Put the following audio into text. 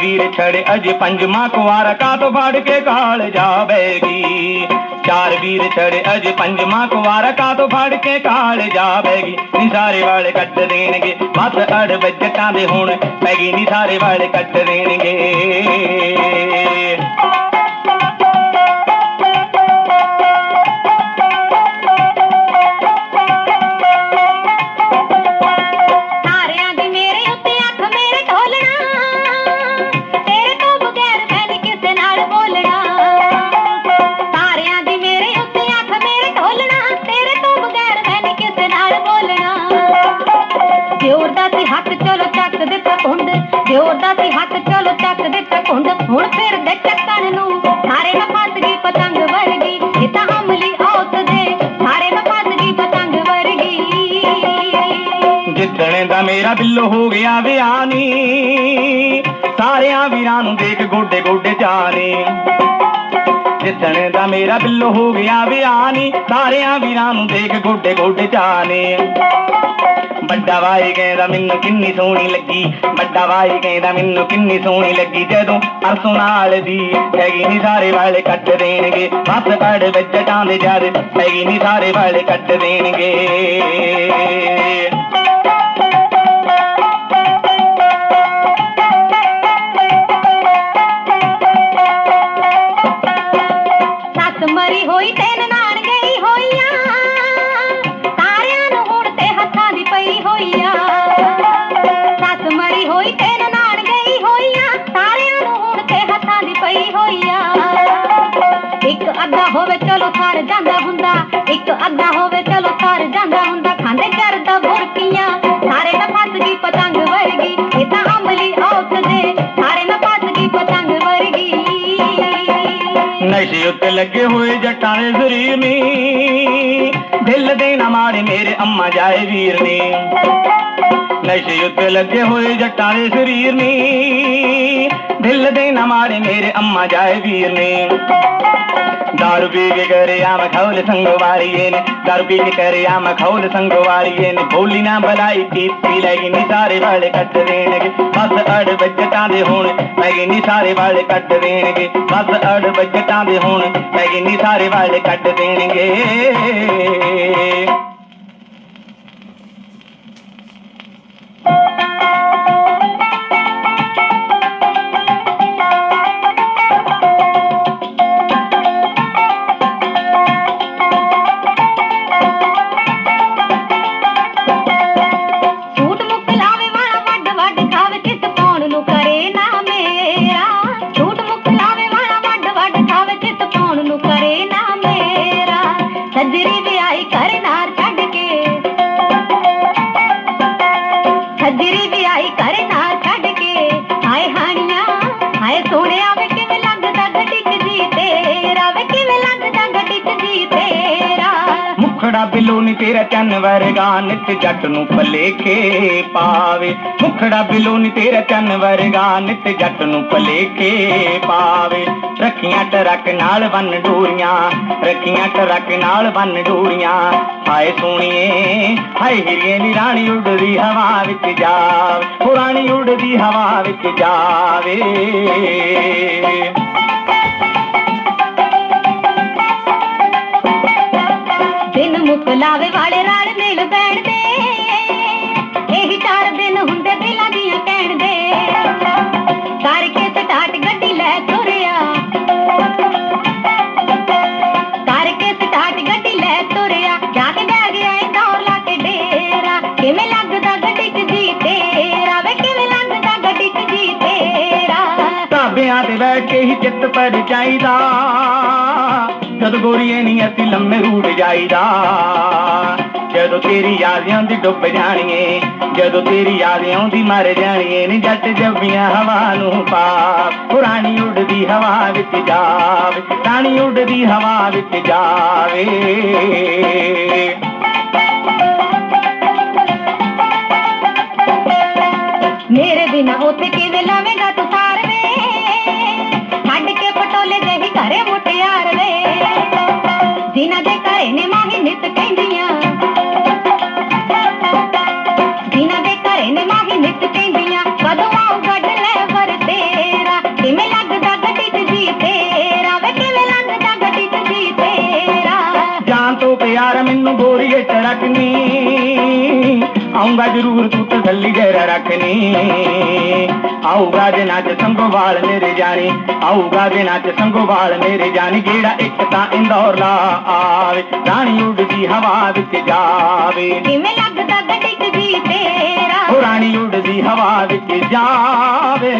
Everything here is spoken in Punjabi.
ਵੀਰ ਛੜੇ ਅਜੇ ਪੰਜਵਾਂ ਕੁਵਾਰ ਕਾ ਤੋਂ ਫੜ ਕੇ ਕਾਲ ਜਾਵੇਗੀ? ਚਾਰ ਵੀਰ ਛੜੇ ਅਜੇ ਪੰਜਵਾਂ ਕੁਵਾਰ ਕਾ ਤੋਂ ਫੜ ਕੇ ਕਾਲ ਜਾਵੇਗੀ? ਨੀ ਸਾਰੇ ਵਾਲੇ ਕੱਟ ਦੇਣਗੇ, ਬਸ ਅੜ ਬੱਜਟਾਂ ਦੇ ਹੁਣ, ਪੈਗੀ ਨੀ ਸਾਰੇ ਵਾਲੇ ਕੱਟ ਦੇਣਗੇ। ਨਾਲ ਬੋਲਣਾ ਦਿਓਰ ਦਾ ਸੀ ਹੱਥ ਚਲੋ ਚੱਕ ਦਿੱਤਾ ਕੁੰਡ ਦਿਓਰ ਦਾ ਸੀ ਹੱਥ ਚਲੋ ਚੱਕ ਦਿੱਤਾ ਕੁੰਡ ਹੁਣ ਫਿਰ ਦੇ ਚੱਕਣ ਨੂੰ ਸਾਰੇ ਨਾ ਫਸ ਗਈ ਪਤੰਗ ਵਰਗੀ। ਇਹ ਤਾਂ ਅਮਲੀ ਔਤ ਦੇ ਸਾਰੇ ਨਾ ਫਸ ਗਈ ਪਤੰਗ ਵਰਗੀ। ਜਿੱਦਣ ਦਾ ਮੇਰਾ ਬਿੱਲੋ ਹੋ ਗਿਆ ਵਿਆਹ ਨੀ ਸਾਰਿਆਂ ਵੀਰਾਂ ਨੂੰ ਦੇਖ ਗੋਡੇ ਗੋਡੇ ਜਾਣੇ ਜਿੱਦਣ ਦਾ ਮੇਰਾ ਬਿੱਲੋ ਹੋ ਗਿਆ ਵਿਆਹ ਸਾਰਿਆਂ ਵੀਰਾਂ ਨੂੰ ਦੇਖ ਗੋਡੇ ਗੋਡੇ ਜਾਣੇ ਵੱਡਾ ਵਾਈ ਕਹਿੰਦਾ ਮੈਨੂੰ ਕਿੰਨੀ ਸੋਹਣੀ ਲੱਗੀ, ਵੱਡਾ ਵਾਈ ਕਹਿੰਦਾ ਮੈਨੂੰ ਕਿੰਨੀ ਸੋਹਣੀ ਲੱਗੀ, ਜਦੋਂ ਅਰਸੋਂ ਨਾਲ ਦੀ ਹੈਗੀ ਨੀ ਸਾਰੇ ਵਾਲੇ ਕੱਟ ਦੇਣਗੇ, ਬਸ ਅੜ ਵੱਜਟਾਂ ਦੇ ਜਦ ਹੈਗੀ ਨੀ ਸਾਰੇ ਵਾਲੇ ਕੱਟ ਦੇਣਗੇ। ਸੱਸ ਮਰੀ ਹੋਈ ਤੇ ਨਨਾਣ ਗਈ ਹੋਈਆਂ। ਸਾਰਿਆਂ ਨੂੰ ਹੁਣ ਤੇ ਹੱਥਾਂ ਦੀ ਪਈ ਹੋਈਆਂ। ਸੱਸ ਮਰੀ ਹੋਈ ਤੇ ਨਨਾਣ ਗਈ ਹੋਈਆਂ। ਸਾਰਿਆਂ ਨੂੰ ਹੁਣ ਤੇ ਹੱਥਾਂ ਦੀ ਪਈ ਹੋਈਆਂ। ਇੱਕ ਅੱਧਾ ਹੋਵੇ ਚਲੋ ਸਰ ਜਾਂਦਾ ਹੁੰਦਾ। ਇੱਕ ਅੱਧਾ ਹੋਵੇ ਚਲੋ ਸਰ ਜਾਂਦਾ ਹੁੰਦਾ। ਖਾਂਦੇ ਕਰਦਾ ਬੁਰਕੀਆਂ। ਨਸ਼ੇ ਉੱਤੇ ਲੱਗੇ ਹੋਏ ਜੱਟਾਂ ਦੇ ਸਰੀਰ ਨੇ ਦਿਲ ਦੇ ਨਾ ਮਾਰੇ ਮੇਰੇ ਅੰਮਾ ਜਾਏ ਵੀਰ ਨੀ। ਨਸ਼ੇ ਉੱਤੇ ਲੱਗੇ ਹੋਏ ਜੱਟਾਂ ਦੇ ਸਰੀਰ ਨੇ ਦਿਲ ਦੇ ਨਾ ਮਾਰੇ ਮੇਰੇ ਅੰਮਾ ਜਾਏ ਵੀਰ ਨੇ। ਦਾਰੂ ਪੀ ਕੇ ਕਰੇ ਆ ਮਖੌਲ ਸੰਗਵਾਰੀਏ ਨੇ। ਦਾਰੂ ਪੀ ਕੇ ਕਰੇ ਮਖੌਲ ਸੰਗਵਾਰੀਏ ਨੇ। ਬੋਲੀ ਨਾ ਬਲਾਈ ਪੀਤੀ ਲੈਗੀ ਨੀ ਸਾਰੇ ਵਾਲੇ ਕੱਟ ਦੇਣਗੇ। ਬਸ ਅੜ ਬੱਜਟਾਂ ਦੇ ਹੋਣ ਪੈਗੀ ਨੀ ਸਾਰੇ ਵਾਲੇ ਕੱਟ ਦੇਣਗੇ। ਬਸ ਅੜ ਬੱਜਟਾਂ ਦੇ ਹੋਣ ਪੈਗੀ ਨੀ ਸਾਰੇ ਵਾਲੇ ਕੱਟ ਦੇਣਗੇ। ਹਾਏ ਸੋਹਣਿਆ ਬਿੱਲੋ ਨੀ ਤੇਰਾ ਚੰਨ ਵਰਗਾ, ਨਿਤ ਜੱਟ ਨੂੰ ਭਲੇਖੇ ਪਾਵੇ। ਮੁਖੜਾ ਬਿੱਲੋ ਨੀ ਤੇਰਾ ਚੰਨ ਵਰਗਾ, ਨਿਤ ਜੱਟ ਨੂੰ ਭਲੇਖੇ ਪਾਵੇ। ਰੱਖੀਆਂ ਟਰੱਕ ਨਾਲ ਬੰਨ ਡੋਰੀਆਂ, ਰੱਖੀਆਂ ਟਰੱਕ ਨਾਲ ਬੰਨ ਡੋਰੀਆਂ। ਹਾਏ ਸੋਹਣੀਏ ਹਾਏ ਹੀਰੇ ਨੀ ਰਾਣੀ ਉੱਡਦੀ ਹਵਾ ਵਿੱਚ ਜਾਵੇ ਉਹ ਰਾਣੀ ਉੱਡਦੀ ਹਵਾ ਵਿੱਚ ਜਾਵੇ। ਲਾਵੇ ਵਾਲੇ ਰਲ ਮਿਲ ਬੈਠਦੇ। ਇਹੀ ਚਾਰ ਦਿਨ ਹੁੰਦੇ ਦਿਲਾਂ ਦੀਆਂ ਕਹਿਣ ਦੇ ਕਰਕੇ ਸਟਾਰਟ ਗੱਡੀ ਲੈ ਤੁਰਿਆ। ਕਰਕੇ ਸਟਾਰਟ ਗੱਡੀ ਲੈ ਤੁਰਿਆ। ਜਾ ਕੇ ਬਹਿ ਗਿਆ ਏ ਦੌਰ ਲਾ ਕੇ ਡੇਰਾ। ਕਿਵੇਂ ਲੱਗਦਾ ਗੱਡੀ 'ਚ ਜੀ ਤੇਰਾ? ਵੇ ਕਿਵੇਂ ਲੱਗਦਾ ਗੱਡੀ 'ਚ ਜੀ ਤੇਰਾ? ਢਾਬਿਆਂ ਤੇ ਬੈਠ ਕੇ ਹੀ ਚਿੱਤ ਪਰ ਚਾਹੀਦਾ। ਜਦ ਗੋਰੀਏ ਨਹੀਂ ਅਸੀਂ ਲੰਮੇ ਰੂਟ ਜਾਈਦਾ, ਜਦੋਂ ਤੇਰੀ ਯਾਦ ਆਉਂਦੀ ਡੁੱਬ ਜਾਣੀਏ, ਜਦੋਂ ਤੇਰੀ ਯਾਦ ਆਉਂਦੀ ਮਰ ਜਾਣੀਏ, ਨੀ ਜੱਟ ਜੱਬੀਆਂ ਹਵਾ ਨੂੰ ਪਾ ਪੁਰਾਣੀ ਉੱਡਦੀ ਹਵਾ ਵਿੱਚ ਜਾਵੇ, ਰਾਣੀ ਉੱਡਦੀ ਹਵਾ ਵਿੱਚ ਜਾਵੇ। ਮੈਨੂੰ ਬੋਰੀਏ ਚ ਰੱਖਨੀ ਆਉਂਗਾ ਜ਼ਰੂਰ ਤੂੰ ਤਸੱਲੀ ਜਰਾ ਰੱਖਨੀ ਆਊਗਾ ਜੇ ਨੱਚ ਸੰਗੋਵਾਲ ਮੇਰੇ ਜਾਣੀ ਆਊਗਾ ਜੇ ਨੱਚ ਸੰਗੋਵਾਲ ਮੇਰੇ ਜਾਣੀ ਜਿਹੜਾ ਇੱਕ ਤਾਂ ਇੰਦੌਰ ਲਾ ਆਵੇ ਰਾਣੀ ਉੱਡਦੀ ਹਵਾ ਵਿੱਚ ਜਾਵੇ। ਕਿਵੇਂ ਲੱਗਦਾ ਗੱਡੀ ਜੀ ਤੇਰਾ? ਉਹ ਰਾਣੀ ਉੱਡਦੀ ਹਵਾ ਵਿੱਚ ਜਾਵੇ।